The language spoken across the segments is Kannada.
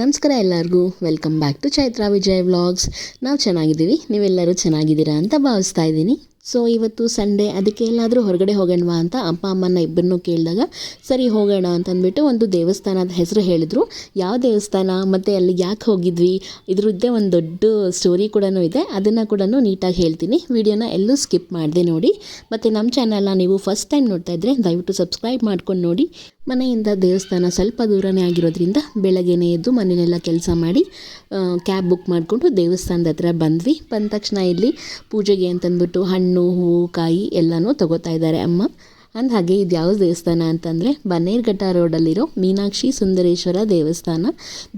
ನಮಸ್ಕಾರ ಎಲ್ಲರಿಗೂ. Welcome back to Chaitra Vijay vlogs ನಾವು ಚೆನ್ನಾಗಿದ್ದೀವಿ. ನೀವೆಲ್ಲರೂ ಚೆನ್ನಾಗಿದ್ದೀರಾ ಅಂತ ಭಾವಿಸ್ತಾ ಇದ್ದೀನಿ. ಸೊ ಇವತ್ತು ಸಂಡೇ ಅದಕ್ಕೆ ಎಲ್ಲಾದರೂ ಹೊರಗಡೆ ಹೋಗೋಣವಾ ಅಂತ ಅಪ್ಪ ಅಮ್ಮನ ಇಬ್ಬರನ್ನು ಕೇಳಿದಾಗ, ಸರಿ, ಹೋಗೋಣ ಅಂತಂದ್ಬಿಟ್ಟು ಒಂದು ದೇವಸ್ಥಾನದ ಹೆಸರು ಹೇಳಿದರು. ಯಾವ ದೇವಸ್ಥಾನ? ಮತ್ತು ಅಲ್ಲಿ ಯಾಕೆ ಹೋಗಿದ್ವಿ? ಇದ್ರದ್ದೇ ಒಂದು ದೊಡ್ಡ ಸ್ಟೋರಿ ಕೂಡ ಇದೆ. ಅದನ್ನು ಕೂಡ ನೀಟಾಗಿ ಹೇಳ್ತೀನಿ. ವಿಡಿಯೋನ ಎಲ್ಲೂ ಸ್ಕಿಪ್ ಮಾಡಿದೆ ನೋಡಿ. ಮತ್ತು ನಮ್ಮ ಚಾನಲ್ನ ನೀವು ಫಸ್ಟ್ ಟೈಮ್ ನೋಡ್ತಾ ಇದ್ದರೆ ದಯವಿಟ್ಟು ಸಬ್ಸ್ಕ್ರೈಬ್ ಮಾಡ್ಕೊಂಡು ನೋಡಿ. ಮನೆಯಿಂದ ದೇವಸ್ಥಾನ ಸ್ವಲ್ಪ ದೂರನೇ ಆಗಿರೋದ್ರಿಂದ ಬೆಳಗ್ಗೆನೇ ಎದ್ದು ಮನೆಯಲ್ಲ ಕೆಲಸ ಮಾಡಿ ಕ್ಯಾಬ್ ಬುಕ್ ಮಾಡಿಕೊಂಡು ದೇವಸ್ಥಾನದ ಹತ್ರ ಬಂದ್ವಿ. ಬಂದ ತಕ್ಷಣ ಇಲ್ಲಿ ಪೂಜೆಗೆ ಅಂತಂದ್ಬಿಟ್ಟು ಹಣ್ಣು, ಹೂವು, ಕಾಯಿ ಎಲ್ಲನೂ ತಗೋತಾ ಇದ್ದಾರೆ ಅಮ್ಮ. ಅಂದ ಹಾಗೆ ಇದು ಯಾವ ದೇವಸ್ಥಾನ ಅಂತಂದರೆ ಬನ್ನೇರ್ಘಟ್ಟ ರೋಡಲ್ಲಿರೋ ಮೀನಾಕ್ಷಿ ಸುಂದರೇಶ್ವರ ದೇವಸ್ಥಾನ.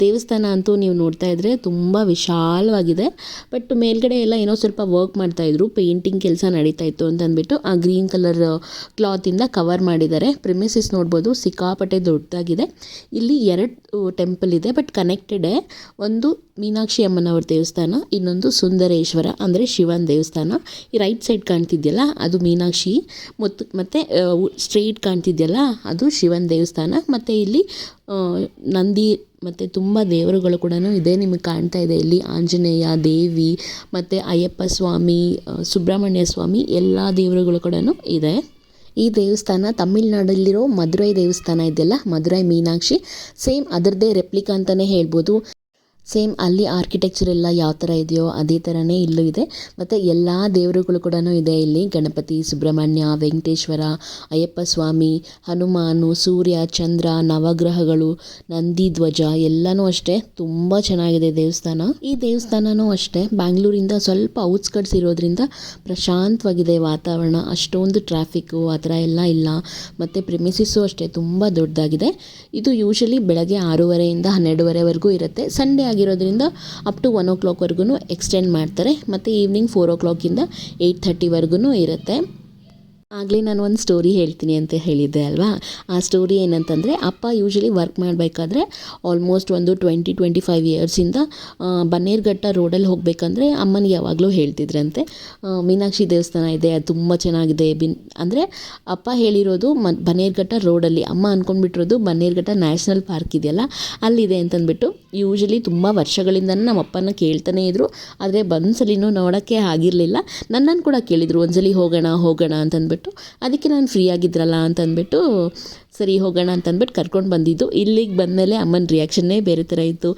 ದೇವಸ್ಥಾನ ಅಂತೂ ನೀವು ನೋಡ್ತಾ ಇದ್ದರೆ ತುಂಬ ವಿಶಾಲವಾಗಿದೆ. ಬಟ್ ಮೇಲ್ಗಡೆ ಎಲ್ಲ ಏನೋ ಸ್ವಲ್ಪ ವರ್ಕ್ ಮಾಡ್ತಾಯಿದ್ರು ಪೇಂಟಿಂಗ್ ಕೆಲಸ ನಡೀತಾ ಇತ್ತು ಅಂತಂದ್ಬಿಟ್ಟು ಆ ಗ್ರೀನ್ ಕಲರ್ ಕ್ಲಾತಿಂದ ಕವರ್ ಮಾಡಿದ್ದಾರೆ. ಪ್ರಿಮಿಸಿಸ್ ನೋಡ್ಬೋದು, ಸಿಕ್ಕಾಪಟ್ಟೆ ದೊಡ್ಡದಾಗಿದೆ. ಇಲ್ಲಿ ಎರಡು ಟೆಂಪಲ್ ಇದೆ, ಬಟ್ ಕನೆಕ್ಟೆಡೇ ಒಂದು ಮೀನಾಕ್ಷಿ ಅಮ್ಮನವ್ರ ದೇವಸ್ಥಾನ, ಇನ್ನೊಂದು ಸುಂದರೇಶ್ವರ, ಅಂದರೆ ಶಿವನ ದೇವಸ್ಥಾನ. ಈ ರೈಟ್ ಸೈಡ್ ಕಾಣ್ತಿದೆಯಲ್ಲ, ಅದು ಮೀನಾಕ್ಷಿ. ಮತ್ತು ಮತ್ತು ಸ್ಟ್ರೈಟ್ ಕಾಣ್ತಿದೆಯಲ್ಲ, ಅದು ಶಿವನ ದೇವಸ್ಥಾನ. ಮತ್ತು ಇಲ್ಲಿ ನಂದಿ, ಮತ್ತು ತುಂಬ ದೇವರುಗಳು ಕೂಡ ಇದೆ ನಿಮಗೆ ಕಾಣ್ತಾ ಇದೆ. ಇಲ್ಲಿ ಆಂಜನೇಯ, ದೇವಿ, ಮತ್ತು ಅಯ್ಯಪ್ಪ ಸ್ವಾಮಿ ಸುಬ್ರಹ್ಮಣ್ಯ ಸ್ವಾಮಿ, ಎಲ್ಲ ದೇವರುಗಳು ಕೂಡ ಇದೆ. ಈ ದೇವಸ್ಥಾನ ತಮಿಳ್ನಾಡಲ್ಲಿರೋ ಮಧುರೈ ದೇವಸ್ಥಾನ ಇದೆಯಲ್ಲ, ಮಧುರೈ ಮೀನಾಕ್ಷಿ. ಸೇಮ್ ಅದರದೇ ರೆಪ್ಲಿಕಾ ಅಂತಲೇ ಹೇಳ್ಬೋದು. ಸೇಮ್ ಅಲ್ಲಿ ಆರ್ಕಿಟೆಕ್ಚರ್ ಎಲ್ಲ ಯಾವ ಥರ ಇದೆಯೋ ಅದೇ ಥರನೇ ಇಲ್ಲೂ ಇದೆ. ಮತ್ತು ಎಲ್ಲ ದೇವರುಗಳು ಕೂಡ ಇದೆ ಇಲ್ಲಿ. ಗಣಪತಿ, ಸುಬ್ರಹ್ಮಣ್ಯ, ವೆಂಕಟೇಶ್ವರ, ಅಯ್ಯಪ್ಪ ಸ್ವಾಮಿ, ಹನುಮಾನು, ಸೂರ್ಯ, ಚಂದ್ರ, ನವಗ್ರಹಗಳು, ನಂದಿ ಧ್ವಜ ಎಲ್ಲನೂ ಅಷ್ಟೇ. ತುಂಬ ಚೆನ್ನಾಗಿದೆ ದೇವಸ್ಥಾನ. ಈ ದೇವಸ್ಥಾನನೂ ಅಷ್ಟೇ. ಬ್ಯಾಂಗ್ಳೂರಿಂದ ಸ್ವಲ್ಪ ಔಟ್ಸ್ಕಟ್ಸ್ ಇರೋದ್ರಿಂದ ಪ್ರಶಾಂತವಾಗಿದೆ ವಾತಾವರಣ. ಅಷ್ಟೊಂದು ಟ್ರಾಫಿಕ್ಕು ಆ ಥರ ಎಲ್ಲ ಇಲ್ಲ. ಮತ್ತು ಪ್ರಿಮಿಸಿಸ್ಸು ಅಷ್ಟೇ ತುಂಬ ದೊಡ್ಡದಾಗಿದೆ. ಇದು ಯೂಶಲಿ ಬೆಳಗ್ಗೆ ಆರೂವರೆಯಿಂದ ಹನ್ನೆರಡುವರೆವರೆಗೂ ಇರುತ್ತೆ. ಸಂಡೇ ಆಗಿರೋದ್ರಿಂದ ಅಪ್ ಟು ಒನ್ ಓ ಕ್ಲಾಕ್ವರೆಗೂ ಎಕ್ಸ್ಟೆಂಡ್ ಮಾಡ್ತಾರೆ. ಮತ್ತು ಈವ್ನಿಂಗ್ ಫೋರ್ ಓ ಕ್ಲಾಕಿಂದ ಏಯ್ಟ್ ಥರ್ಟಿವರೆಗೂ ಇರುತ್ತೆ. ಆಗಲೇ ನಾನು ಒಂದು ಸ್ಟೋರಿ ಹೇಳ್ತೀನಿ ಅಂತ ಹೇಳಿದ್ದೆ ಅಲ್ವಾ? ಆ ಸ್ಟೋರಿ ಏನಂತಂದರೆ ಅಪ್ಪ ಯೂಶಲಿ ವರ್ಕ್ ಮಾಡಬೇಕಾದ್ರೆ ಆಲ್ಮೋಸ್ಟ್ ಒಂದು ಟ್ವೆಂಟಿ ಟ್ವೆಂಟಿ ಫೈವ್ ಇಯರ್ಸಿಂದ ಬನ್ನೇರ್ಘಟ್ಟ ರೋಡಲ್ಲಿ ಹೋಗಬೇಕಂದ್ರೆ ಅಮ್ಮನಿಗೆ ಯಾವಾಗಲೂ ಹೇಳ್ತಿದ್ರಂತೆ. ಮೀನಾಕ್ಷಿ ದೇವಸ್ಥಾನ ಇದೆ, ಅದು ತುಂಬ ಚೆನ್ನಾಗಿದೆ. ಬಿನ್, ಅಂದರೆ ಅಪ್ಪ ಹೇಳಿರೋದು ಮ, ಬನ್ನೇರ್ಘಟ್ಟ ರೋಡಲ್ಲಿ ಅಮ್ಮ ಅಂದ್ಕೊಂಡ್ಬಿಟ್ಟಿರೋದು ಬನ್ನೇರ್ಘಟ್ಟ ನ್ಯಾಷನಲ್ ಪಾರ್ಕ್ ಇದೆಯಲ್ಲ, ಅಲ್ಲಿದೆ ಅಂತಂದ್ಬಿಟ್ಟು ಯೂಶಲಿ ತುಂಬ ವರ್ಷಗಳಿಂದ ನಮ್ಮ ಅಪ್ಪನ ಕೇಳ್ತಾನೆ ಇದ್ದರು ಆದರೆ ಒಂದ್ಸಲಿನೂ ನೋಡೋಕ್ಕೆ ಆಗಿರಲಿಲ್ಲ. ನನ್ನನ್ನು ಕೂಡ ಕೇಳಿದರು, ಒಂದ್ಸಲಿ ಹೋಗೋಣ ಹೋಗೋಣ ಅಂತಂದ್ಬಿಟ್ಟು. ಅದಕ್ಕೆ ನಾನು ಫ್ರೀ ಆಗಿದ್ರಲ್ಲ ಅಂತಂದ್ಬಿಟ್ಟು, ಸರಿ, ಹೋಗೋಣ ಅಂತಂದ್ಬಿಟ್ಟು ಕರ್ಕೊಂಡು ಬಂದಿದ್ದು. ಇಲ್ಲಿಗೆ ಬಂದಮೇಲೆ ಅಮ್ಮನ ರಿಯಾಕ್ಷನ್ನೇ ಬೇರೆ ಥರ ಇತ್ತು.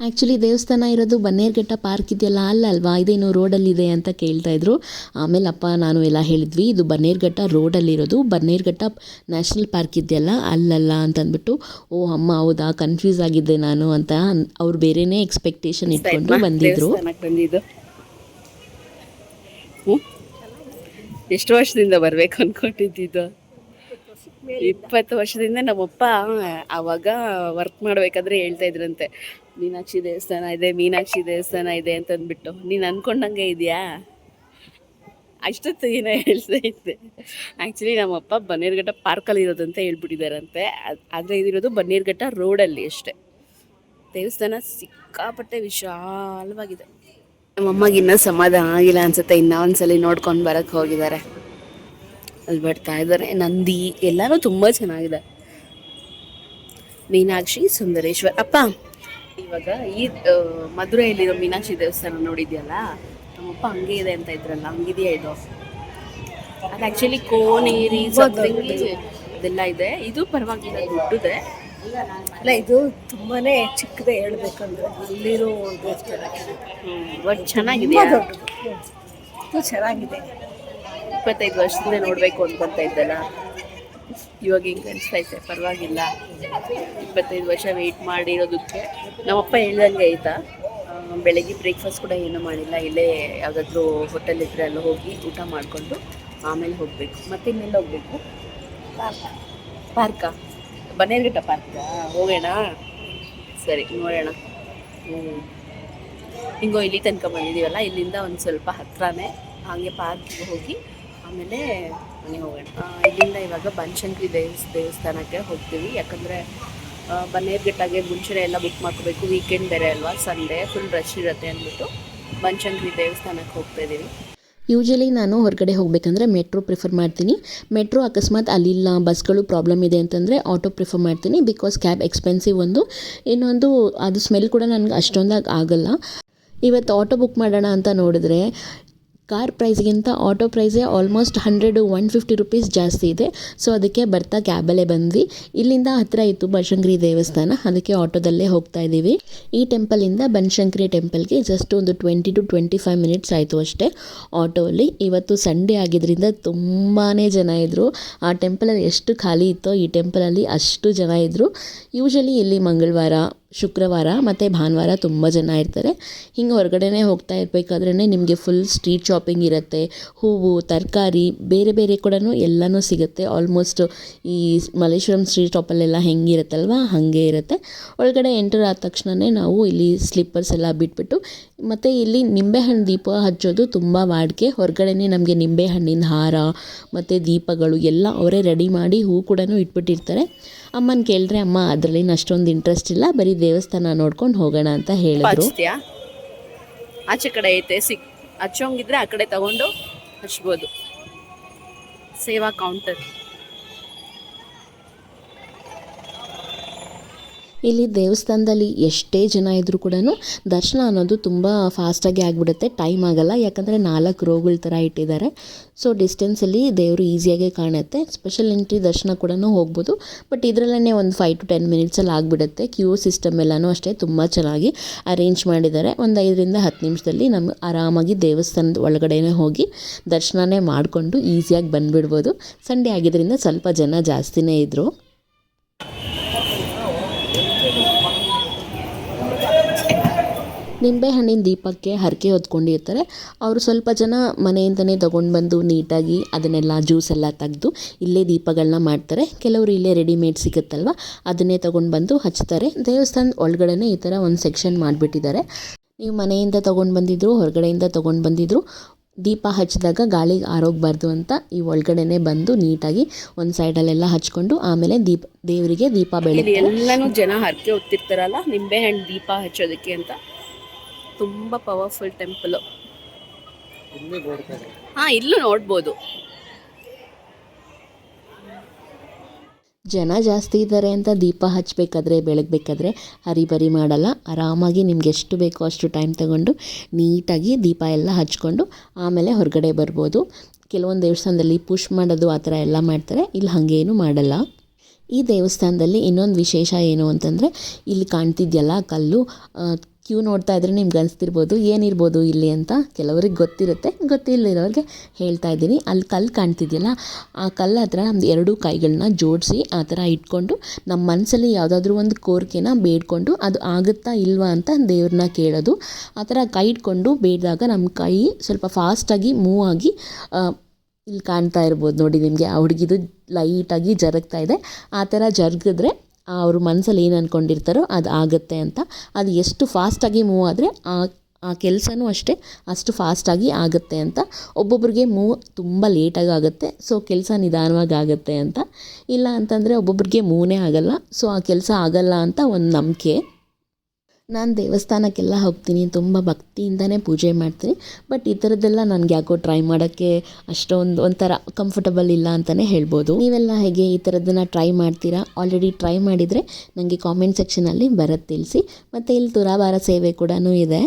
ಆ್ಯಕ್ಚುಲಿ ದೇವಸ್ಥಾನ ಇರೋದು ಬನ್ನೇರ್ಘಟ್ಟ ಪಾರ್ಕ್ ಇದೆಯಲ್ಲ ಅಲ್ಲಲ್ವಾ ಇದೇನು ರೋಡಲ್ಲಿದೆ ಅಂತ ಕೇಳ್ತಾ ಇದ್ರು. ಆಮೇಲೆ ಅಪ್ಪ ನಾನು ಎಲ್ಲ ಹೇಳಿದ್ವಿ ಇದು ಬನ್ನೇರ್ಘಟ್ಟ ರೋಡಲ್ಲಿರೋದು. ಬನ್ನೇರ್ಘಟ್ಟ ನ್ಯಾಷನಲ್ ಪಾರ್ಕ್ ಇದೆಯಲ್ಲ ಅಲ್ಲಲ್ಲ ಅಂತಂದ್ಬಿಟ್ಟು ಓ ಅಮ್ಮ ಹೌದಾ? ಕನ್ಫ್ಯೂಸ್ ಆಗಿದ್ದೆ ನಾನು ಅಂತ ಅವ್ರು ಬೇರೆನೇ ಎಕ್ಸ್ಪೆಕ್ಟೇಷನ್ ಇಟ್ಕೊಂಡು ಬಂದಿದ್ರು? ಎಷ್ಟು ವರ್ಷದಿಂದ ಬರಬೇಕು ಅನ್ಕೊಂಡಿದ್ದು ಇಪ್ಪತ್ತು ವರ್ಷದಿಂದ ನಮ್ಮಪ್ಪ, ಅವಾಗ ವರ್ಕ್ ಮಾಡ್ಬೇಕಾದ್ರೆ ಹೇಳ್ತಾ ಇದ್ರಂತೆ, ಮೀನಾಕ್ಷಿ ದೇವಸ್ಥಾನ ಇದೆ, ಮೀನಾಕ್ಷಿ ದೇವಸ್ಥಾನ ಇದೆ ಅಂತ ಅಂದ್ಬಿಟ್ಟು ನೀನು ಅನ್ಕೊಂಡಂಗೆ ಇದೆಯಾ? ಅಷ್ಟೊತ್ತು ಏನೋ ಹೇಳ್ತಾ ಇದ್ದೆ. ಆ್ಯಕ್ಚುಲಿ ನಮ್ಮಪ್ಪ ಬನ್ನೇರ್ಘಟ್ಟ ಪಾರ್ಕಲ್ಲಿ ಇರೋದಂತ ಹೇಳ್ಬಿಟ್ಟಿದ್ದಾರಂತೆ. ಆದರೆ ಇದಿರೋದು ಬನ್ನೇರ್ಘಟ್ಟ ರೋಡಲ್ಲಿ ಅಷ್ಟೇ. ದೇವಸ್ಥಾನ ಸಿಕ್ಕಾಪಟ್ಟೆ ವಿಶಾಲವಾಗಿದೆ. ನಮ್ಮಮ್ಮಗೆ ಇನ್ನೂ ಸಮಾಧಾನ ಆಗಿಲ್ಲ ಅನ್ಸುತ್ತೆ. ಇನ್ನೂ ಒಂದ್ಸಲಿ ನೋಡ್ಕೊಂಡು ಬರಕ್ಕೆ ಹೋಗಿದ್ದಾರೆ. ಅಲ್ಲಿ ಬರ್ತಾ ಇದ್ದಾರೆ. ನಂದಿ ಎಲ್ಲನೂ ತುಂಬ ಚೆನ್ನಾಗಿದೆ. ಮೀನಾಕ್ಷಿ ಸುಂದರೇಶ್ವರ್. ಅಪ್ಪ ಇವಾಗ ಈ ಮಧುರೆಯಲ್ಲಿರೋ ಮೀನಾಕ್ಷಿ ದೇವಸ್ಥಾನ ನೋಡಿದ್ಯಲ್ಲ? ನಮ್ಮಪ್ಪ ಹಂಗೆ ಇದೆ ಅಂತ ಇದ್ರಲ್ಲ ಹಂಗಿದೆಯಾ ಇದು? ಅದು ಆ್ಯಕ್ಚುಲಿ ಕೋನೇರಿ ಅದೆಲ್ಲ ಇದೆ. ಇದು ಪರವಾಗಿಲ್ಲ ದೊಡ್ಡದೆ. ಅಲ್ಲ ಇದು ತುಂಬಾನೇ ಚಿಕ್ಕದೆ ಹೇಳ್ಬೇಕಂದ್ರೆ ಇಲ್ಲಿರೋ ದೇವಸ್ಥಾನ. ಬಟ್ ಚೆನ್ನಾಗಿದೆ ಚೆನ್ನಾಗಿದೆ. ಇಪ್ಪತ್ತೈದು ವರ್ಷದಿಂದ ನೋಡಬೇಕು ಅನ್ಕೊತಾ ಇದ್ದಲ್ಲ. ಇವಾಗ ಹಿಂಗೆ ಅನಿಸ್ತೈತೆ ಪರವಾಗಿಲ್ಲ. ಇಪ್ಪತ್ತೈದು ವರ್ಷ ವೆಯ್ಟ್ ಮಾಡಿರೋದಕ್ಕೆ. ನಮ್ಮಪ್ಪ ಹೇಳ್ದಂಗೆ ಆಯ್ತಾ ಬೆಳಗ್ಗೆ ಬ್ರೇಕ್ಫಾಸ್ಟ್ ಕೂಡ ಏನೂ ಮಾಡಿಲ್ಲ. ಇಲ್ಲೇ ಯಾವುದಾದ್ರೂ ಹೋಟೆಲ್ ಇದ್ರೆ ಅಲ್ಲಿ ಹೋಗಿ ಊಟ ಮಾಡಿಕೊಂಡು ಆಮೇಲೆ ಹೋಗಬೇಕು. ಮತ್ತೆ ಇನ್ನೆಲ್ಲ ಹೋಗಬೇಕು. ಪಾರ್ಕಾ. ಬನ್ನೇರ್ಘಟ್ಟ ಪಾರ್ಕಾ. ಹೋಗೋಣ? ಸರಿ, ನೋಡೋಣ. ಹ್ಞೂ ಹಿಂಗೋ ಇಲ್ಲಿ ತನಕ ಬಂದಿದ್ದೀವಲ್ಲ ಇಲ್ಲಿಂದ ಒಂದು ಸ್ವಲ್ಪ ಹತ್ರನೇ ಹಾಗೆ ಪಾರ್ಕಿಗೆ ಹೋಗಿ ಆಮೇಲೆ ಮನೆಗೆ ಹೋಗೋಣ. ಇಲ್ಲಿಂದ ಇವಾಗ ಬನಶಂಕರಿ ದೇವಸ್, ದೇವಸ್ಥಾನಕ್ಕೆ ಹೋಗ್ತೀವಿ. ಯಾಕಂದರೆ ಬನ್ನೇರ್ಘಟ್ಟಾಗೆ ಮುಂಚೆನೇ ಎಲ್ಲ ಬುಕ್ ಮಾಡ್ಕೋಬೇಕು. ವೀಕೆಂಡ್ ಬೇರೆ ಅಲ್ವಾ? ಸಂಡೇ ಫುಲ್ ರಶ್ ಇರುತ್ತೆ ಅಂದ್ಬಿಟ್ಟು ಬನಶಂಕರಿ ದೇವಸ್ಥಾನಕ್ಕೆ ಹೋಗ್ತಾ ಇದ್ದೀವಿ ಯೂಶಲಿ ನಾನು ಹೊರಗಡೆ ಹೋಗಬೇಕಂದ್ರೆ ಮೆಟ್ರೋ ಪ್ರಿಫರ್ ಮಾಡ್ತೀನಿ. ಮೆಟ್ರೋ ಅಕಸ್ಮಾತ್ ಅಲ್ಲಿಲ್ಲ ಬಸ್ಗಳು ಪ್ರಾಬ್ಲಮ್ ಇದೆ ಅಂತಂದರೆ ಆಟೋ ಪ್ರಿಫರ್ ಮಾಡ್ತೀನಿ ಬಿಕಾಸ್ ಕ್ಯಾಬ್ ಎಕ್ಸ್ಪೆನ್ಸಿವ್ ಒಂದು. ಇನ್ನೊಂದು, ಅದು ಸ್ಮೆಲ್ ಕೂಡ ನನಗೆ ಅಷ್ಟೊಂದಾಗಿ ಆಗಲ್ಲ. ಇವತ್ತು ಆಟೋ ಬುಕ್ ಮಾಡೋಣ ಅಂತ ನೋಡಿದ್ರೆ ಕಾರ್ ಪ್ರೈಸ್ಗಿಂತ auto ಪ್ರೈಸೇ almost hundred one fifty rupees ಜಾಸ್ತಿ ಇದೆ. ಸೊ ಅದಕ್ಕೆ ಬರ್ತಾ ಕ್ಯಾಬಲ್ಲೇ ಬಂದ್ವಿ. ಇಲ್ಲಿಂದ ಹತ್ತಿರ ಇತ್ತು ಬನಶಂಕರಿ ದೇವಸ್ಥಾನ. ಅದಕ್ಕೆ ಆಟೋದಲ್ಲೇ ಹೋಗ್ತಾ ಇದ್ದೀವಿ. ಈ ಟೆಂಪಲಿಂದ ಬನಶಂಕರಿ ಟೆಂಪಲ್ಗೆ ಜಸ್ಟ್ ಒಂದು twenty two twenty five minutes ಆಯಿತು ಅಷ್ಟೇ ಆಟೋಲಿ ಇವತ್ತು ಸಂಡೇ ಆಗಿದ್ದರಿಂದ ತುಂಬಾ ಜನ ಇದ್ದರು ಆ ಟೆಂಪಲಲ್ಲಿ ಎಷ್ಟು ಖಾಲಿ ಇತ್ತೋ ಈ ಟೆಂಪಲಲ್ಲಿ ಅಷ್ಟು ಜನ ಇದ್ದರು ಯೂಶಲಿ ಇಲ್ಲಿ ಮಂಗಳವಾರ ಶುಕ್ರವಾರ ಮತ್ತು ಭಾನುವಾರ ತುಂಬ ಜನ ಇರ್ತಾರೆ. ಹಿಂಗೆ ಹೊರಗಡೆನೇ ಹೋಗ್ತಾ ಇರಬೇಕಾದ್ರೇ ನಿಮಗೆ ಫುಲ್ ಸ್ಟ್ರೀಟ್ ಶಾಪಿಂಗ್ ಇರುತ್ತೆ. ಹೂವು, ತರಕಾರಿ, ಬೇರೆ ಬೇರೆ ಕೂಡ ಎಲ್ಲನೂ ಸಿಗುತ್ತೆ. ಆಲ್ಮೋಸ್ಟ್ ಈ ಮಲ್ಲೇಶ್ವರಂ ಸ್ಟ್ರೀಟ್ ಶಾಪಲ್ಲೆಲ್ಲ ಹೆಂಗಿರುತ್ತಲ್ವ? ಹಾಗೆ ಇರುತ್ತೆ. ಒಳಗಡೆ ಎಂಟರ್ ಆದ ತಕ್ಷಣವೇ ನಾವು ಇಲ್ಲಿ ಸ್ಲಿಪ್ಪರ್ಸ್ ಎಲ್ಲ ಬಿಟ್ಬಿಟ್ಟು, ಮತ್ತು ಇಲ್ಲಿ ನಿಂಬೆಹಣ್ಣು ದೀಪ ಹಚ್ಚೋದು ತುಂಬ ವಾಡಿಕೆ. ಹೊರಗಡೆನೇ ನಮಗೆ ನಿಂಬೆಹಣ್ಣಿನ ಹಾರ, ಮತ್ತು ದೀಪಗಳು ಎಲ್ಲ ಅವರೇ ರೆಡಿ ಮಾಡಿ ಹೂ ಕೂಡ ಇಟ್ಬಿಟ್ಟಿರ್ತಾರೆ. ಅಮ್ಮನ ಕೇಳಿದ್ರೆ, ಅಮ್ಮ ಅದರಲ್ಲಿ ಅಷ್ಟೊಂದು ಇಂಟ್ರೆಸ್ಟ್ ಇಲ್ಲ, ಬರೀ ದೇವಸ್ಥಾನ ನೋಡ್ಕೊಂಡು ಹೋಗೋಣ ಅಂತ ಹೇಳಿದ್ರು. ಆಚೆ ಕಡೆ ಐತೆ ಸಿಕ್ ಹಚ್ಚೋಂಗಿದ್ರೆ ಆ ಕಡೆ ತಗೊಂಡು ಹಚ್ಬೋದು. ಸೇವಾ ಕೌಂಟರ್ ಇಲ್ಲಿ ದೇವಸ್ಥಾನದಲ್ಲಿ ಎಷ್ಟೇ ಜನ ಇದ್ದರೂ ಕೂಡ ದರ್ಶನ ಅನ್ನೋದು ತುಂಬ ಫಾಸ್ಟಾಗಿ ಆಗಿಬಿಡುತ್ತೆ. ಟೈಮ್ ಆಗಲ್ಲ. ಯಾಕಂದರೆ ನಾಲ್ಕು ರೋಗಳ ಥರ ಇಟ್ಟಿದ್ದಾರೆ. ಸೊ ಡಿಸ್ಟೆನ್ಸಲ್ಲಿ ದೇವರು ಈಸಿಯಾಗಿ ಕಾಣುತ್ತೆ. ಸ್ಪೆಷಲ್ ಎಂಟ್ರಿ ದರ್ಶನ ಕೂಡ ಹೋಗ್ಬೋದು. ಬಟ್ ಇದರಲ್ಲೇ ಒಂದು ಫೈವ್ ಟು ಟೆನ್ ಮಿನಿಟ್ಸಲ್ಲಿ ಆಗಿಬಿಡುತ್ತೆ. ಕ್ಯೂ ಸಿಸ್ಟಮ್ ಎಲ್ಲನೂ ಅಷ್ಟೇ ತುಂಬ ಚೆನ್ನಾಗಿ ಅರೇಂಜ್ ಮಾಡಿದ್ದಾರೆ. ಒಂದು ಐದರಿಂದ ಹತ್ತು ನಿಮಿಷದಲ್ಲಿ ನಮ್ಗೆ ಆರಾಮಾಗಿ ದೇವಸ್ಥಾನದ ಒಳಗಡೆನೇ ಹೋಗಿ ದರ್ಶನನೇ ಮಾಡಿಕೊಂಡು ಈಸಿಯಾಗಿ ಬಂದುಬಿಡ್ಬೋದು. ಸಂಡೇ ಆಗಿದ್ದರಿಂದ ಸ್ವಲ್ಪ ಜನ ಜಾಸ್ತಿನೇ ಇದ್ದರು ನಿಂಬೆಹಣ್ಣಿನ ದೀಪಕ್ಕೆ ಹರಕೆ ಹೊತ್ಕೊಂಡಿರ್ತಾರೆ. ಅವರು ಸ್ವಲ್ಪ ಜನ ಮನೆಯಿಂದನೇ ತೊಗೊಂಡು ಬಂದು ನೀಟಾಗಿ ಅದನ್ನೆಲ್ಲ ಜ್ಯೂಸ್ ಎಲ್ಲ ತೆಗೆದು ಇಲ್ಲೇ ದೀಪಗಳನ್ನ ಮಾಡ್ತಾರೆ. ಕೆಲವರು ಇಲ್ಲೇ ರೆಡಿಮೇಡ್ ಸಿಗುತ್ತಲ್ವ? ಅದನ್ನೇ ತೊಗೊಂಡು ಬಂದು ಹಚ್ತಾರೆ. ದೇವಸ್ಥಾನದ ಒಳಗಡೆನೆ ಈ ಥರ ಒಂದು ಸೆಕ್ಷನ್ ಮಾಡಿಬಿಟ್ಟಿದ್ದಾರೆ. ನೀವು ಮನೆಯಿಂದ ತೊಗೊಂಡು ಬಂದಿದ್ರು, ಹೊರಗಡೆಯಿಂದ ತೊಗೊಂಡು ಬಂದಿದ್ರು, ದೀಪ ಹಚ್ಚಿದಾಗ ಗಾಳಿಗೆ ಆರೋಗಬಾರ್ದು ಅಂತ ಈ ಒಳಗಡೆನೆ ಬಂದು ನೀಟಾಗಿ ಒಂದು ಸೈಡಲ್ಲೆಲ್ಲ ಹಚ್ಕೊಂಡು ಆಮೇಲೆ ದೀಪ, ದೇವರಿಗೆ ದೀಪ ಬೆಳಗ್ಗೆ ಎಲ್ಲಾನು ಜನ ಹರಕೆ ಹೊತ್ತಿರ್ತಾರಲ್ಲ, ನಿಂಬೆಹಣ್ಣು ದೀಪ ಹಚ್ಚೋದಕ್ಕೆ ಅಂತ. ತುಂಬ ಪವರ್ಫುಲ್ ಟೆಂಪಲ್ ಹಾಂ ಇಲ್ಲೂ ನೋಡ್ಬೋದು. ಜನ ಜಾಸ್ತಿ ಇದ್ದಾರೆ ಅಂತ ದೀಪ ಹಚ್ಚಬೇಕಾದ್ರೆ ಬೆಳಗ್ಬೇಕಾದ್ರೆ ಹರಿಬರಿ ಮಾಡಲ್ಲ. ಆರಾಮಾಗಿ ನಿಮ್ಗೆ ಎಷ್ಟು ಬೇಕೋ ಅಷ್ಟು ಟೈಮ್ ತಗೊಂಡು ನೀಟಾಗಿ ದೀಪ ಎಲ್ಲ ಹಚ್ಕೊಂಡು ಆಮೇಲೆ ಹೊರಗಡೆ ಬರ್ಬೋದು. ಕೆಲವೊಂದು ದೇವಸ್ಥಾನದಲ್ಲಿ ಪುಷ್ ಮಾಡೋದು ಆ ಥರ ಎಲ್ಲ ಮಾಡ್ತಾರೆ. ಇಲ್ಲಿ ಹಾಗೇನು ಮಾಡಲ್ಲ. ಈ ದೇವಸ್ಥಾನದಲ್ಲಿ ಇನ್ನೊಂದು ವಿಶೇಷ ಏನು ಅಂತಂದರೆ ಇಲ್ಲಿ ಕಾಣ್ತಿದ್ಯಲ್ಲ ಕಲ್ಲು ಕ್ಯೂ ನೋಡ್ತಾ ಇದ್ರೆ ನಿಮ್ಗೆ ಅನಿಸ್ತಿರ್ಬೋದು, ಏನಿರ್ಬೋದು ಇಲ್ಲಿ ಅಂತ ಕೆಲವ್ರಿಗೆ ಗೊತ್ತಿರುತ್ತೆ. ಗೊತ್ತಿಲ್ಲದಿರೋರಿಗೆ ಹೇಳ್ತಾ ಇದ್ದೀನಿ. ಅಲ್ಲಿ ಕಲ್ಲು ಕಾಣ್ತಿದೆಯಲ್ಲ, ಆ ಕಲ್ಲು ಹತ್ರ ನಮ್ದು ಎರಡು ಕೈಗಳನ್ನ ಜೋಡಿಸಿ ಆ ಥರ ಇಟ್ಕೊಂಡು ನಮ್ಮ ಮನಸ್ಸಲ್ಲಿ ಯಾವುದಾದ್ರೂ ಒಂದು ಕೋರಿಕೆನ ಬೇಡ್ಕೊಂಡು ಅದು ಆಗುತ್ತಾ ಇಲ್ವಾ ಅಂತ ದೇವ್ರನ್ನ ಕೇಳೋದು. ಆ ಥರ ಕೈ ಇಟ್ಕೊಂಡು ಬೇಡಿದಾಗ ನಮ್ಮ ಕೈ ಸ್ವಲ್ಪ ಫಾಸ್ಟಾಗಿ ಮೂವ್ ಆಗಿ ಇಲ್ಲಿ ಕಾಣ್ತಾ ಇರ್ಬೋದು ನೋಡಿ ನಿಮಗೆ. ಆ ಹುಡುಗಿದು ಲೈಟಾಗಿ ಜರಗ್ತಾ ಇದೆ. ಆ ಥರ ಜರುಗಿದ್ರೆ ಅವ್ರ ಮನಸ್ಸಲ್ಲಿ ಏನು ಅಂದ್ಕೊಂಡಿರ್ತಾರೋ ಅದು ಆಗುತ್ತೆ ಅಂತ. ಅದು ಎಷ್ಟು ಫಾಸ್ಟಾಗಿ ಮೂವ್ ಆದರೆ ಆ ಆ ಕೆಲಸನೂ ಅಷ್ಟೇ ಅಷ್ಟು ಫಾಸ್ಟಾಗಿ ಆಗುತ್ತೆ ಅಂತ. ಒಬ್ಬೊಬ್ರಿಗೆ ಮೂವ್ ತುಂಬ ಲೇಟಾಗಿ ಆಗುತ್ತೆ ಸೊ ಕೆಲಸ ನಿಧಾನವಾಗಿ ಆಗುತ್ತೆ ಅಂತ. ಇಲ್ಲ ಅಂತಂದರೆ ಒಬ್ಬೊಬ್ರಿಗೆ ಮೂವೇ ಆಗಲ್ಲ ಸೊ ಆ ಕೆಲಸ ಆಗಲ್ಲ ಅಂತ ಒಂದು ನಂಬಿಕೆ. ನಾನು ದೇವಸ್ಥಾನಕ್ಕೆಲ್ಲ ಹೋಗ್ತೀನಿ, ತುಂಬ ಭಕ್ತಿಯಿಂದನೇ ಪೂಜೆ ಮಾಡ್ತೀನಿ. ಬಟ್ ಈ ಥರದ್ದೆಲ್ಲ ನನಗೆ ಯಾಕೋ ಟ್ರೈ ಮಾಡೋಕ್ಕೆ ಅಷ್ಟೊಂದು ಒಂಥರ ಕಂಫರ್ಟಬಲ್ ಇಲ್ಲ ಅಂತಲೇ ಹೇಳ್ಬೋದು. ನೀವೆಲ್ಲ ಹೇಗೆ ಈ ಥರದ್ದನ್ನು ಟ್ರೈ ಮಾಡ್ತೀರಾ? ಆಲ್ರೆಡಿ ಟ್ರೈ ಮಾಡಿದರೆ ನನಗೆ ಕಾಮೆಂಟ್ ಸೆಕ್ಷನಲ್ಲಿ ಬರೋದು ತಿಳಿಸಿ. ಮತ್ತು ಇಲ್ಲಿ ತುರಾಭಾರ ಸೇವೆ ಕೂಡ ಇದೆ.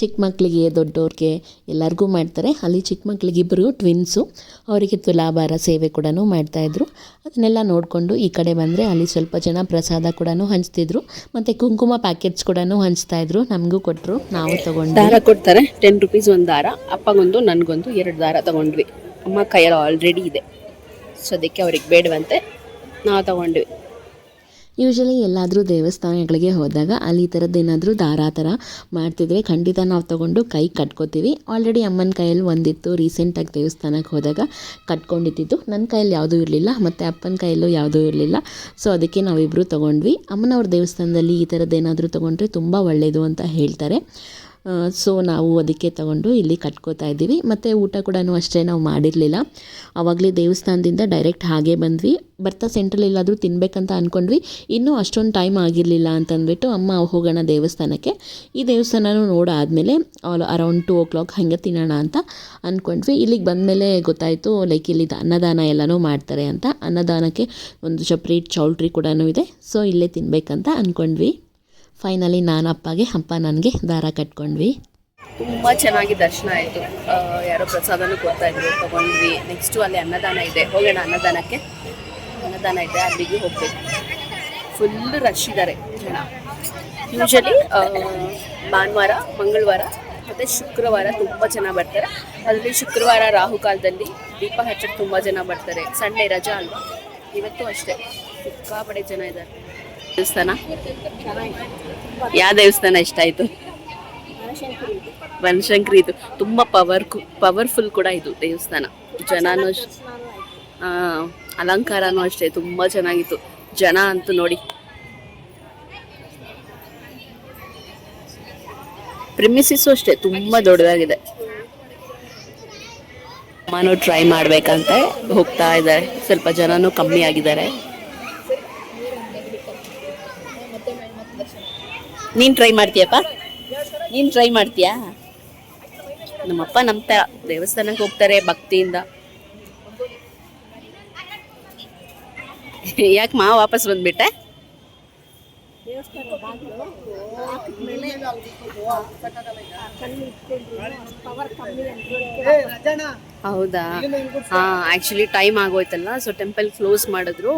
ಚಿಕ್ಕ ಮಕ್ಕಳಿಗೆ ದೊಡ್ಡವ್ರಿಗೆ ಎಲ್ಲರಿಗೂ ಮಾಡ್ತಾರೆ. ಅಲ್ಲಿ ಚಿಕ್ಕ ಮಕ್ಕಳಿಗೆ ಇಬ್ಬರು ಟ್ವಿನ್ಸು ಅವರಿಗೆ ತುಲಾಭಾರ ಸೇವೆ ಕೂಡ ಮಾಡ್ತಾಯಿದ್ರು ಅದನ್ನೆಲ್ಲ ನೋಡಿಕೊಂಡು ಈ ಕಡೆ ಬಂದರೆ ಅಲ್ಲಿ ಸ್ವಲ್ಪ ಜನ ಪ್ರಸಾದ ಕೂಡ ಹಂಚ್ತಿದ್ರು. ಮತ್ತು ಕುಂಕುಮ ಪ್ಯಾಕೆಟ್ಸ್ ಕೂಡ ಹಂಚ್ತಾಯಿದ್ರು ನಮಗೂ ಕೊಟ್ಟರು ನಾವು ತೊಗೊಂಡು ದಾರ ಕೊಡ್ತಾರೆ. ಟೆನ್ ರುಪೀಸ್ ಒಂದು ದಾರ. ಅಪ್ಪಗೊಂದು, ನನಗೊಂದು ಎರಡು ದಾರ ತೊಗೊಂಡ್ವಿ. ಅಮ್ಮ ಕೈಯಲ್ಲಿ ಆಲ್ರೆಡಿ ಇದೆ. ಸೊ ಅದಕ್ಕೆ ಅವ್ರಿಗೆ ಬೇಡವಂತೆ ನಾವು ತಗೊಂಡ್ವಿ. ಯೂಶಲಿ ಎಲ್ಲಾದರೂ ದೇವಸ್ಥಾನಗಳಿಗೆ ಹೋದಾಗ ಅಲ್ಲಿ ಈ ಥರದ್ದು ಏನಾದರೂ ದಾರ ಥರ ಮಾಡ್ತಿದ್ರೆ ಖಂಡಿತ ನಾವು ತೊಗೊಂಡು ಕೈ ಕಟ್ಕೋತೀವಿ. ಆಲ್ರೆಡಿ ಅಮ್ಮನ ಕೈಯಲ್ಲಿ ಒಂದಿತ್ತು ರೀಸೆಂಟಾಗಿ ದೇವಸ್ಥಾನಕ್ಕೆ ಹೋದಾಗ ಕಟ್ಕೊಂಡಿದ್ದು ನನ್ನ ಕೈಯಲ್ಲಿ ಯಾವುದೂ ಇರಲಿಲ್ಲ, ಮತ್ತು ಅಪ್ಪನ ಕೈಯಲ್ಲೂ ಯಾವುದೂ ಇರಲಿಲ್ಲ. ಸೊ ಅದಕ್ಕೆ ನಾವಿಬ್ಬರು ತೊಗೊಂಡ್ವಿ. ಅಮ್ಮನವ್ರ ದೇವಸ್ಥಾನದಲ್ಲಿ ಈ ಥರದ್ದು ಏನಾದರೂ ತೊಗೊಂಡ್ರೆ ತುಂಬ ಒಳ್ಳೆಯದು ಅಂತ ಹೇಳ್ತಾರೆ. ಸೊ ನಾವು ಅದಕ್ಕೆ ತಗೊಂಡು ಇಲ್ಲಿ ಕಟ್ಕೋತಾ ಇದ್ದೀವಿ. ಮತ್ತು ಊಟ ಕೂಡ ಅಷ್ಟೇ ನಾವು ಮಾಡಿರಲಿಲ್ಲ. ಆವಾಗಲೇ ದೇವಸ್ಥಾನದಿಂದ ಡೈರೆಕ್ಟ್ ಹಾಗೆ ಬಂದ್ವಿ. ಬರ್ತಾ ಸೆಂಟ್ರಲ್ಲಿ ಎಲ್ಲಾದರೂ ತಿನ್ನಬೇಕಂತ ಅಂದ್ಕೊಂಡ್ವಿ ಇನ್ನೂ ಅಷ್ಟೊಂದು ಟೈಮ್ ಆಗಿರಲಿಲ್ಲ ಅಂತಂದ್ಬಿಟ್ಟು ಅಮ್ಮ ಹೋಗೋಣ ದೇವಸ್ಥಾನಕ್ಕೆ. ಈ ದೇವಸ್ಥಾನನೂ ನೋಡಾದಮೇಲೆ all around two o'clock ಹಾಗೆ ತಿನ್ನೋಣ ಅಂತ ಅಂದ್ಕೊಂಡ್ವಿ ಇಲ್ಲಿಗೆ ಬಂದಮೇಲೆ ಗೊತ್ತಾಯಿತು ಲೈಕ್ ಇಲ್ಲಿ ಅನ್ನದಾನ ಎಲ್ಲನೂ ಮಾಡ್ತಾರೆ ಅಂತ. ಅನ್ನದಾನಕ್ಕೆ ಒಂದು ಸಪ್ರೇಟ್ ಚೌಲ್ಟ್ರಿ ಕೂಡ ಇದೆ. ಸೊ ಇಲ್ಲೇ ತಿನ್ನಬೇಕಂತ ಅಂದ್ಕೊಂಡ್ವಿ ಫೈನಲಿ ನಾನು ಅಪ್ಪಗೆ, ಅಪ್ಪ ನನಗೆ ದಾರ ಕಟ್ಕೊಂಡ್ವಿ. ತುಂಬ ಚೆನ್ನಾಗಿ ದರ್ಶನ ಆಯಿತು. ಯಾರೋ ಪ್ರಸಾದನೂ ಕೊಡ್ತಾ ಇದ್ರು, ತಗೊಂಡ್ವಿ. ನೆಕ್ಸ್ಟು ಅಲ್ಲಿ ಅನ್ನದಾನ ಇದೆ. ಹೋಗೋಣ ಅನ್ನದಾನಕ್ಕೆ. ಅನ್ನದಾನ ಇದೆ, ಅಲ್ಲಿಗೆ ಹೋಗ್ಬೇಕು. ಫುಲ್ ರಶ್ ಇದ್ದಾರೆ ಜನ. ಯೂಶಲಿ ಭಾನುವಾರ, ಮಂಗಳವಾರ, ಮತ್ತು ಶುಕ್ರವಾರ ತುಂಬ ಜನ ಬರ್ತಾರೆ. ಅದರಲ್ಲಿ ಶುಕ್ರವಾರ ರಾಹುಕಾಲದಲ್ಲಿ ದೀಪ ಹಚ್ಚಕ್ಕೆ ತುಂಬ ಜನ ಬರ್ತಾರೆ. ಸಂಡೇ ರಜಾ ಅಲ್ವಾ? ಇವತ್ತು ಅಷ್ಟೇ. ಸಿಕ್ಕಾಪಡೆ ಜನ ಇದ್ದಾರೆ. ದೇವಸ್ಥಾನ? ಯಾವ ದೇವಸ್ಥಾನ ಇಷ್ಟ ಆಯ್ತು? ಬನಶಂಕರಿ ಇದು. ತುಂಬಾ ಪವರ್ ಪವರ್ಫುಲ್ ಕೂಡ ಇದು ದೇವಸ್ಥಾನ. ಜನನೂ ಅಲಂಕಾರನೂ ಅಷ್ಟೇ, ತುಂಬಾ ಚೆನ್ನಾಗಿತ್ತು. ಜನ ಅಂತೂ ನೋಡಿ. ಪ್ರಿಮಿಸಿಸು ಅಷ್ಟೇ, ತುಂಬಾ ದೊಡ್ಡದಾಗಿದೆ. ಅಮ್ಮನೂ ಟ್ರೈ ಮಾಡ್ಬೇಕಂತ. ಹೋಗ್ತಾ ಇದ್ದಾರೆ. ಸ್ವಲ್ಪ ಜನನೂ ಕಮ್ಮಿ ಆಗಿದ್ದಾರೆ. ನೀನು ಟ್ರೈ ಮಾಡ್ತೀಯಪ್ಪ? ನೀನು ಟ್ರೈ ಮಾಡ್ತೀಯಾ? ನಮ್ಮಪ್ಪ ನಮ್ಮ ತ, ದೇವಸ್ಥಾನಕ್ಕೆ ಹೋಗ್ತಾರೆ ಭಕ್ತಿಯಿಂದ. ಯಾಕೆ ಮಾ ವಾಪಸ್ ಬಂದ್ಬಿಟ್ಟೆ? ಹೌದಾ? ಹಾ ಆ್ಯಕ್ಚುಲಿ ಟೈಮ್ ಆಗೋಯ್ತಲ್ಲ ಸೊ ಟೆಂಪಲ್ ಕ್ಲೋಸ್ ಮಾಡಿದ್ರು.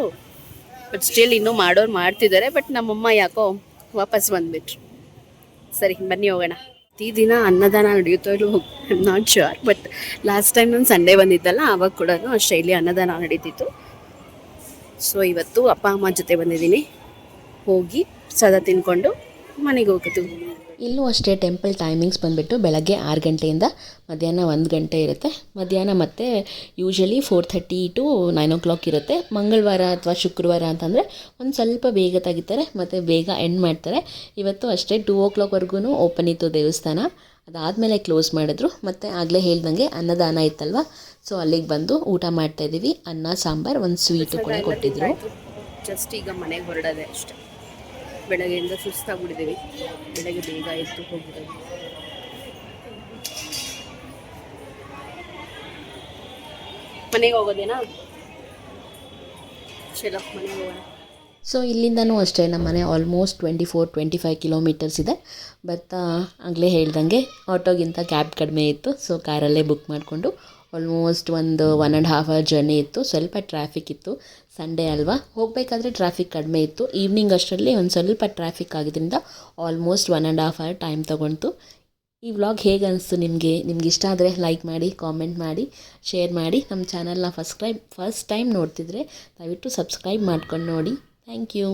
ಬಟ್ ಸ್ಟಿಲ್ ಇನ್ನೂ ಮಾಡೋರು ಮಾಡ್ತಿದ್ದಾರೆ ಬಟ್ ನಮ್ಮಮ್ಮ ಯಾಕೋ ವಾಪಸ್ ಬಂದ್ಬಿಟ್ರು. ಸರಿ, ಬನ್ನಿ ಹೋಗೋಣ. ಪ್ರತಿ ದಿನ ಅನ್ನದಾನ ನಡೆಯುತ್ತೋ ಇಲ್ಲೋ not sure but last time ನಾನು ಸಂಡೇ ಬಂದಿದ್ದಲ್ಲ ಆವಾಗ ಕೂಡ ಅಷ್ಟೇ ಇಲ್ಲಿ ಅನ್ನದಾನ ನಡೀತಿತ್ತು. ಸೊ ಇವತ್ತು ಅಪ್ಪ, ಅಮ್ಮ ಜೊತೆ ಬಂದಿದ್ದೀನಿ. ಹೋಗಿ ಸದಾ ತಿನ್ಕೊಂಡು ಮನೆಗೆ ಹೋಗೋದು ಇಲ್ಲೂ ಅಷ್ಟೇ ಟೆಂಪಲ್ ಟೈಮಿಂಗ್ಸ್ ಬಂದುಬಿಟ್ಟು ಬೆಳಗ್ಗೆ ಆರು ಗಂಟೆಯಿಂದ ಮಧ್ಯಾಹ್ನ ಒಂದು ಗಂಟೆ ಇರುತ್ತೆ. ಮಧ್ಯಾಹ್ನ ಮತ್ತೆ usually four thirty to nine o'clock ಇರುತ್ತೆ. ಮಂಗಳವಾರ ಅಥವಾ ಶುಕ್ರವಾರ ಅಂತಂದರೆ ಒಂದು ಸ್ವಲ್ಪ ಬೇಗ ತೆಗಿತಾರೆ ಮತ್ತು ಬೇಗ ಎಂಡ್ ಮಾಡ್ತಾರೆ. ಇವತ್ತು ಅಷ್ಟೇ ಟೂ ಓ ಕ್ಲಾಕ್ವರೆಗೂ ಓಪನ್ ಇತ್ತು ದೇವಸ್ಥಾನ. ಅದಾದಮೇಲೆ ಕ್ಲೋಸ್ ಮಾಡಿದ್ರು. ಮತ್ತು ಆಗಲೇ ಹೇಳ್ದಂಗೆ ಅನ್ನದಾನ ಇತ್ತಲ್ವ? ಸೊ ಅಲ್ಲಿಗೆ ಬಂದು ಊಟ ಮಾಡ್ತಾಯಿದ್ದೀವಿ ಅನ್ನ ಸಾಂಬಾರು ಒಂದು ಸ್ವೀಟು ಕೂಡ ಕೊಟ್ಟಿದ್ರು. ಜಸ್ಟ್ ಈಗ ಮನೆಗೆ ಹೊರಡೋದೆ ಅಷ್ಟೆ. ಬೆಳಗ್ಗೆಯಿಂದ ಸುಸ್ತಾಗ್ಬಿಟ್ಟಿದ್ದೀವಿ. ಬೆಳಗ್ಗೆ ಬೇಗ ಎದ್ದು ಹೋಗಿರೋದು ಮನೆಗೆ ಹೋಗೋದೇನಾ? ಚಲೋ ಮನೆಗೆ ಹೋಗೋಣ. ಸೊ, ಇಲ್ಲಿಂದನೂ ಅಷ್ಟೇ, ನಮ್ಮ ಮನೆ almost twenty four twenty five kilometres ಇದೆ ಬಟ್ ಆಗಲೇ ಹೇಳ್ದಂಗೆ, ಆಟೋಗಿಂತ ಕ್ಯಾಬ್ ಕಡಿಮೆ ಇತ್ತು. ಸೊ ಕಾರಲ್ಲೇ ಬುಕ್ ಮಾಡಿಕೊಂಡು ಆಲ್ಮೋಸ್ಟ್ ಒಂದು one and half hour journey ಇತ್ತು. ಸ್ವಲ್ಪ ಟ್ರಾಫಿಕ್ ಇತ್ತು. ಸಂಡೇ ಅಲ್ವಾ? ಹೋಗಬೇಕಾದ್ರೆ ಟ್ರಾಫಿಕ್ ಕಡಿಮೆ ಇತ್ತು. ಈವ್ನಿಂಗ್ ಅಷ್ಟರಲ್ಲಿ ಒಂದು ಸ್ವಲ್ಪ ಟ್ರಾಫಿಕ್ ಆಗಿದ್ದರಿಂದ almost one and half hour time ತೊಗೊಂತು ಈ ವ್ಲಾಗ್ ಹೇಗೆ ಅನಿಸ್ತು ನಿಮಗೆ? ನಿಮ್ಗೆ ಇಷ್ಟ ಆದರೆ ಲೈಕ್ ಮಾಡಿ ಕಾಮೆಂಟ್ ಮಾಡಿ ಶೇರ್ ಮಾಡಿ. ನಮ್ಮ ಚಾನಲ್ನ ಫಸ್ಟ್ ಟೈಮ್ ಫಸ್ಟ್ ಟೈಮ್ ನೋಡ್ತಿದ್ರೆ ದಯವಿಟ್ಟು ಸಬ್ಸ್ಕ್ರೈಬ್ ಮಾಡ್ಕೊಂಡು ನೋಡಿ. Thank you